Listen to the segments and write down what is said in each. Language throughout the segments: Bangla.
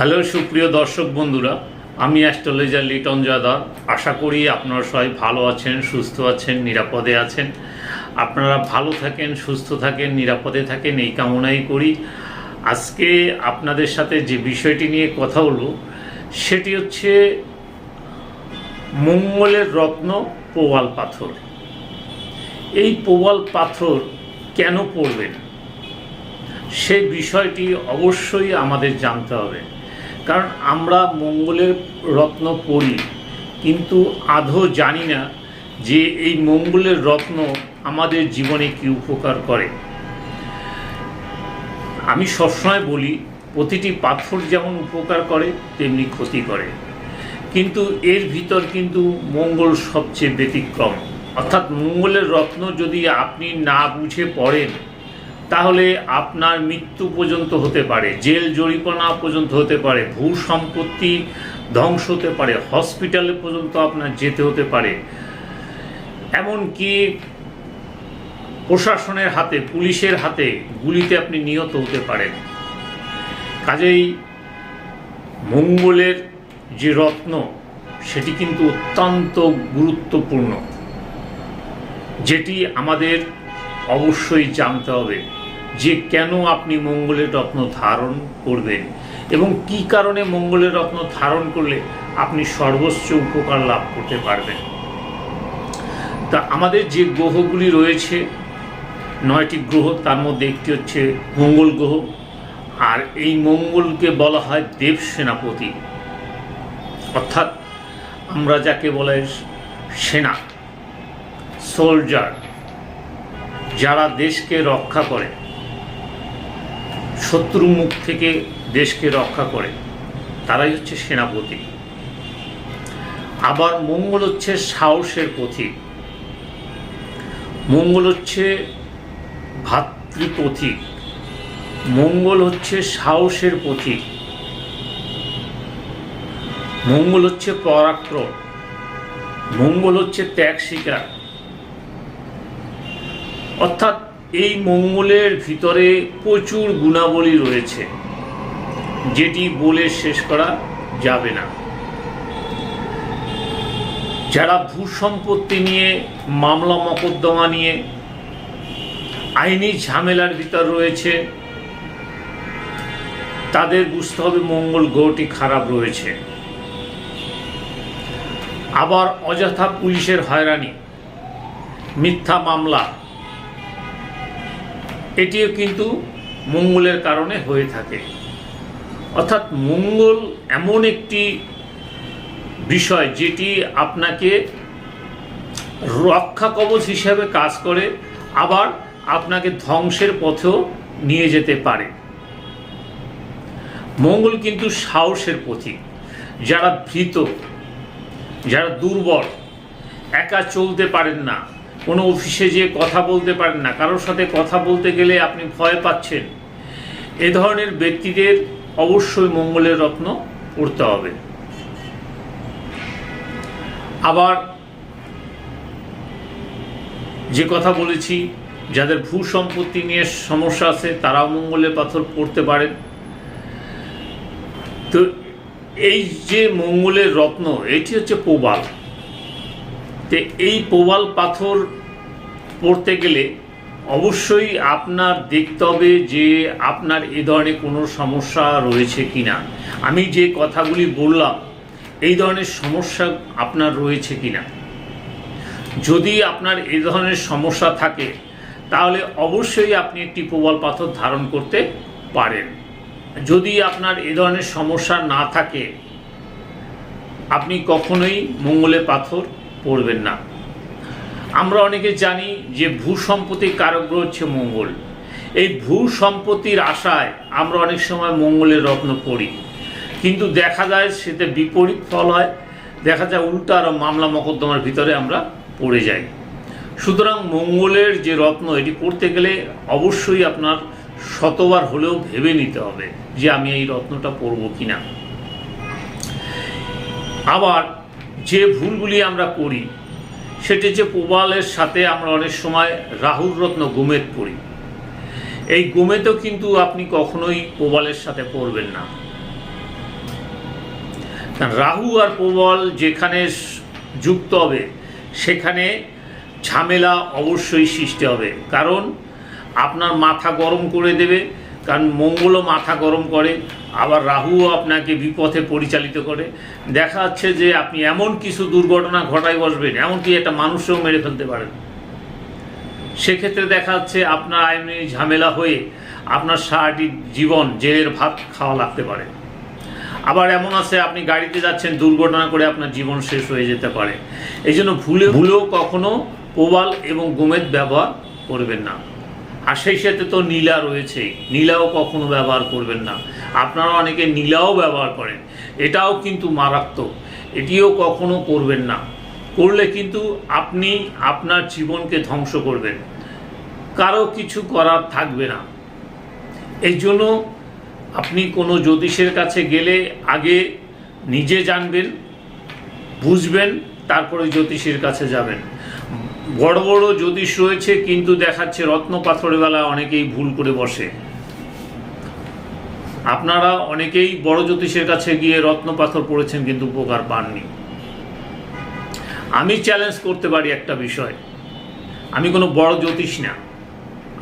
হ্যালো সুপ্রিয় দর্শক বন্ধুরা, আমি অ্যাস্ট্রোলজার লিটন জাদার আশা করি আপনারা সবাই ভালো আছেন, সুস্থ আছেন, নিরাপদে আছেন। আপনারা ভালো থাকেন, সুস্থ থাকেন, নিরাপদে থাকেন, এই কামনাই করি। আজকে আপনাদের সাথে যে বিষয়টি নিয়ে কথা হলো সেটি হচ্ছে মঙ্গলের রত্ন প্রবাল পাথর। এই প্রবাল পাথর কেন পড়বেন সেই বিষয়টি অবশ্যই আমাদের জানতে হবে। কারণ আমরা মঙ্গলের রত্ন পড়ি, কিন্তু আদৌ জানি না যে এই মঙ্গলের রত্ন আমাদের জীবনে কি উপকার করে। আমি সবসময় বলি, প্রতিটি পাথর যেমন উপকার করে, তেমনি ক্ষতি করে। কিন্তু এর ভিতর কিন্তু মঙ্গল সবচেয়ে ব্যতিক্রম। অর্থাৎ মঙ্গলের রত্ন যদি আপনি না বুঝে পড়েন তাহলে আপনার মৃত্যু পর্যন্ত হতে পারে, জেল জরিমানা পর্যন্ত হতে পারে, ভূ সম্পত্তি ধ্বংস হতে পারে হসপিটালে পর্যন্ত আপনার যেতে হতে পারে। এমনকি প্রশাসনের হাতে, পুলিশের হাতে গুলিতে আপনি নিহত হতে পারেন। কাজেই মঙ্গলের যে রত্ন, সেটি কিন্তু অত্যন্ত গুরুত্বপূর্ণ। যেটি আমাদের অবশ্যই জানতে হবে। যে কেন আপনি মঙ্গলের রত্ন ধারণ করবেন এবং কি কারণে মঙ্গলের রত্ন ধারণ করলে আপনি সর্বোচ্চ উপকার লাভ করতে পারবেন। তা আমাদের যে গ্রহগুলি রয়েছে, নয়টি গ্রহ, তার মধ্যে একটি হচ্ছে মঙ্গল গ্রহ, আর এই মঙ্গলকে বলা হয় দেব সেনাপতি। অর্থাৎ আমরা যাকে বলে সেনা সোলজার যারা দেশকে রক্ষা করে। শত্রু মুখ থেকে দেশকে রক্ষা করে, তারাই হচ্ছে সেনাপতি। আবার মঙ্গল হচ্ছে সাহসের পথিক। মঙ্গল হচ্ছে ভাতৃপথিক। মঙ্গল হচ্ছে সাহসের পথিক। মঙ্গল হচ্ছে পরাক্রম। মঙ্গল হচ্ছে ত্যাগ শিকার অর্থাৎ এই মঙ্গলের ভিতরে প্রচুর গুণাবলী রয়েছে। যেটি বলে শেষ করা যাবে না। যারা ভূ সম্পত্তি নিয়ে, মামলা মকদ্দমা নিয়ে, আইনি ঝামেলার ভিতর রয়েছে, তাদের বুঝতে হবে মঙ্গল গ্রহটি খারাপ রয়েছে। আবার অযথা পুলিশের হয়রানি, মিথ্যা মামলা এটিও কিন্তু মঙ্গলের কারণে হয়ে থাকে। অর্থাৎ মঙ্গল এমন একটি বিষয় যেটি আপনাকে রক্ষা কবচ হিসাবে কাজ করে, আবার আপনাকে ধ্বংসের পথেও নিয়ে যেতে পারে। মঙ্গল কিন্তু সাহসের পথিক যারা ভীত, যারা দুর্বল, একা চলতে পারেন না কোনো অফিসে যেয়ে কথা বলতে পারেন না, কারোর সাথে কথা বলতে গেলে আপনি ভয় পাচ্ছেন। এ ধরনের ব্যক্তিদের অবশ্যই মঙ্গলের রত্ন পড়তে হবে। আবার যে কথা বলেছি, যাদের ভূ সম্পত্তি নিয়ে সমস্যা আছে, তারাও মঙ্গলের পাথর পড়তে পারেন। তো এই যে মঙ্গলের রত্ন, এটি হচ্ছে প্রবাল তো এই প্রবাল পাথর পড়তে গেলে অবশ্যই আপনার দেখতে হবে যে আপনার এ ধরনের কোনো সমস্যা রয়েছে কি না আমি যে কথাগুলি বললাম, এই ধরনের সমস্যা আপনার রয়েছে কি না যদি আপনার এই ধরনের সমস্যা থাকে, তাহলে অবশ্যই আপনি একটি প্রবল পাথর ধারণ করতে পারেন। যদি আপনার এ ধরনের সমস্যা না থাকে, আপনি কখনোই মঙ্গলে পাথর পড়বেন না। আমরা অনেকে জানি যে ভূ সম্পত্তির কারগ্রহ হচ্ছে মঙ্গল। এই ভূ সম্পত্তির আশায় আমরা অনেক সময় মঙ্গলের রত্ন পড়ি। কিন্তু দেখা যায় সেতে বিপরীত ফল হয়, দেখা যায় উল্টো আরও মামলা মকদ্দমার ভিতরে আমরা পড়ে যাই। সুতরাং মঙ্গলের যে রত্ন এটি পড়তে গেলে অবশ্যই আপনার শতবার হলেও ভেবে নিতে হবে যে আমি এই রত্নটা পরব কিনা। আবার যে ভুলগুলি আমরা করি, সেটি যে প্রবালের সাথে আমরা অনেক সময় রাহুল রত্ন গোমেদ পড়ি। এই গোমেদও কিন্তু আপনি কখনোই প্রবালের সাথে পড়বেন না। রাহু আর প্রবল যেখানে যুক্ত হবে, সেখানে ঝামেলা অবশ্যই সৃষ্টি হবে। কারণ আপনার মাথা গরম করে দেবে, কারণ মঙ্গলও মাথা গরম করে। আবার রাহুও আপনাকে বিপথে পরিচালিত করে। দেখা যাচ্ছে যে আপনি এমন কিছু দুর্ঘটনা ঘটায় বসবেন, এমনকি একটা মানুষও মেরে ফেলতে পারেন। সেক্ষেত্রে দেখা যাচ্ছে আপনার আইনি ঝামেলা হয়ে আপনার সারাটি জীবন জেলের ভাত খাওয়া লাগতে পারে। আবার এমন আছে, আপনি গাড়িতে যাচ্ছেন, দুর্ঘটনা করে আপনার জীবন শেষ হয়ে যেতে পারে। এই জন্য ভুলে ভুলেও কখনো প্রবাল এবং গোমেদ ব্যবহার করবেন না। আর সেই সাথে তো নীলা রয়েছে। নীলাও কখনো ব্যবহার করবেন না। আপনারা অনেকে নীলাও ব্যবহার করেন। এটাও কিন্তু মারাত্মক। এটিও কখনো করবেন না। করলে কিন্তু আপনি আপনার জীবনকে ধ্বংস করবেন। কারও কিছু করার থাকবে না। এই জন্য আপনি কোনো জ্যোতিষের কাছে গেলে আগে নিজে জানবেন, বুঝবেন, তারপরে জ্যোতিষীর কাছে যাবেন। বড় বড় জ্যোতিষ রয়েছে, কিন্তু দেখাচ্ছে রত্ন পাথরের বেলা অনেকেই ভুল করে বসে। আপনারা অনেকেই বড় জ্যোতিষের কাছে গিয়ে রত্ন পাথর পড়েছেন, কিন্তু উপকার পাননি। আমি চ্যালেঞ্জ করতে পারি একটা বিষয়। আমি কোনো বড় জ্যোতিষ না,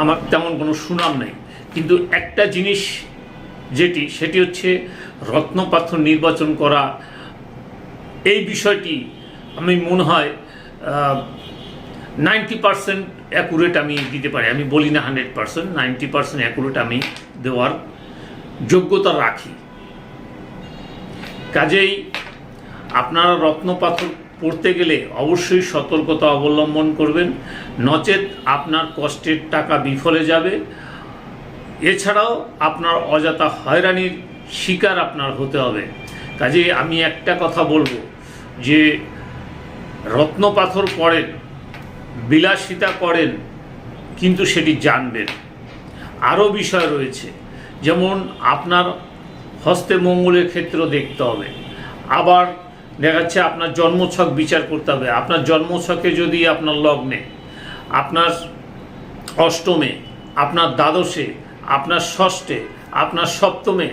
আমার তেমন কোনো সুনাম নেই। কিন্তু একটা জিনিস যেটি, সেটি হচ্ছে রত্ন পাথর নির্বাচন করা। এই বিষয়টি আমি মনে হয় নাইনটি পার্সেন্ট অ্যাকুরেট আমি দিতে পারি। আমি বলি না hundred percent, ninety percent accurate আমি দেওয়ার যোগ্যতা রাখি। কাজেই আপনারা রত্নপাথর পড়তে গেলে অবশ্যই সতর্কতা অবলম্বন করবেন। নচেত আপনার কষ্টের টাকা বিফলে যাবে। এছাড়াও আপনার অযথা হয়রানির শিকার আপনার হতে হবে। কাজে আমি একটা কথা বলব যে রত্ন পাথর পড়েন বিলাসিতা করেন, কিন্তু সেটি জানবেন। আরও বিষয় রয়েছে, যেমন আপনার হস্তে মঙ্গলের ক্ষেত্র দেখতে হবে, আবার দেখা যাচ্ছে আপনার জন্মছক বিচার করতে হবে, আপনার জন্মছকে যদি আপনার লগ্নে, আপনার অষ্টমে, আপনার দ্বাদশে, আপনার ষষ্ঠে, আপনার সপ্তমে,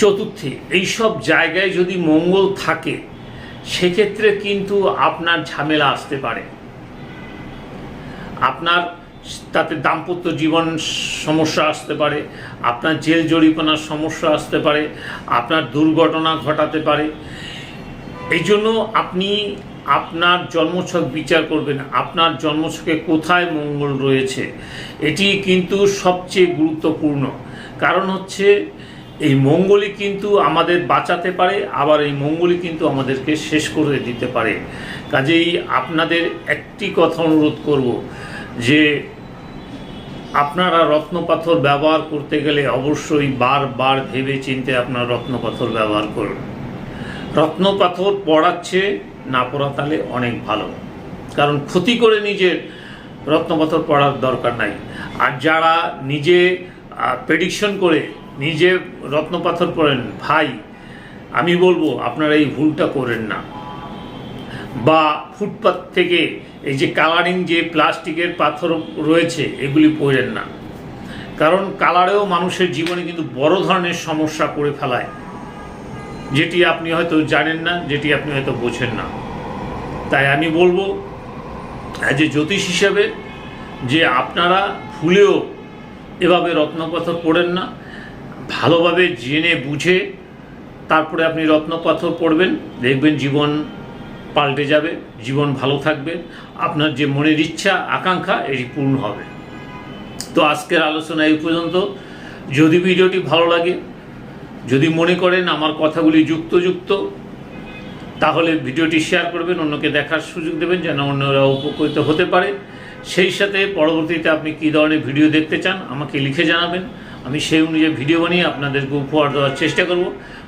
চতুর্থে, এইসব জায়গায় যদি মঙ্গল থাকে, সেক্ষেত্রে কিন্তু আপনার ঝামেলা আসতে পারে। আপনার তাতে দাম্পত্য জীবন সমস্যা আসতে পারে, আপনার জেল জরিমানার সমস্যা আসতে পারে, আপনার দুর্ঘটনা ঘটাতে পারে। এই জন্য আপনি আপনার জন্মছক বিচার করবেন, আপনার জন্মছকে কোথায় মঙ্গল রয়েছে, এটি কিন্তু সবচেয়ে গুরুত্বপূর্ণ। কারণ হচ্ছে, এই মঙ্গলই কিন্তু আমাদের বাঁচাতে পারে, আবার এই মঙ্গলই কিন্তু আমাদেরকে শেষ করে দিতে পারে। কাজেই আপনাদের একটি কথা অনুরোধ করব যে আপনারা রত্নপাথর ব্যবহার করতে গেলে অবশ্যই বারবার ভেবে চিনতে আপনার রত্নপাথর ব্যবহার করুন। রত্নপাথর পড়াচ্ছে না পড়া তাহলে অনেক ভালো। কারণ ক্ষতি করে নিজের রত্নপাথর পড়ার দরকার নাই। আর যারা নিজে প্রেডিকশন করে নিজে রত্নপাথর পড়েন, ভাই, আমি বলব আপনারা এই ভুলটা করেন না। বা ফুটপাত থেকে এই যে কালারিং যে প্লাস্টিকের পাথর রয়েছে, এগুলি পড়েন না। কারণ কালারেও মানুষের জীবনে কিন্তু বড় ধরনের সমস্যা করে ফেলায়। যেটি আপনি হয়তো জানেন না, যেটি আপনি হয়তো বোঝেন না। তাই আমি বলব এ জ্যোতিষ হিসাবে, যে আপনারা ভুলেও এভাবে রত্নপাথর পড়েন না। ভালোভাবে জেনে বুঝে তারপরে আপনি রত্নপাথর পড়বেন। দেখবেন জীবন পাল্টে যাবে, জীবন ভালো থাকবে, আপনার যে মনের ইচ্ছা, আকাঙ্ক্ষা, এটি পূর্ণ হবে। তো আজকের আলোচনা এই পর্যন্ত। যদি ভিডিওটি ভালো লাগে, যদি মনে করেন আমার কথাগুলি যুক্তযুক্ত, তাহলে ভিডিওটি শেয়ার করবেন, অন্যকে দেখার সুযোগ দেবেন যেন অন্যরা উপকৃত হতে পারে। সেই সাথে পরবর্তীতে আপনি কী ধরনের ভিডিও দেখতে চান, আমাকে লিখে জানাবেন। আমি সেই অনুযায়ী ভিডিও বানিয়ে আপনাদেরকে উপহার দেওয়ার চেষ্টা করব।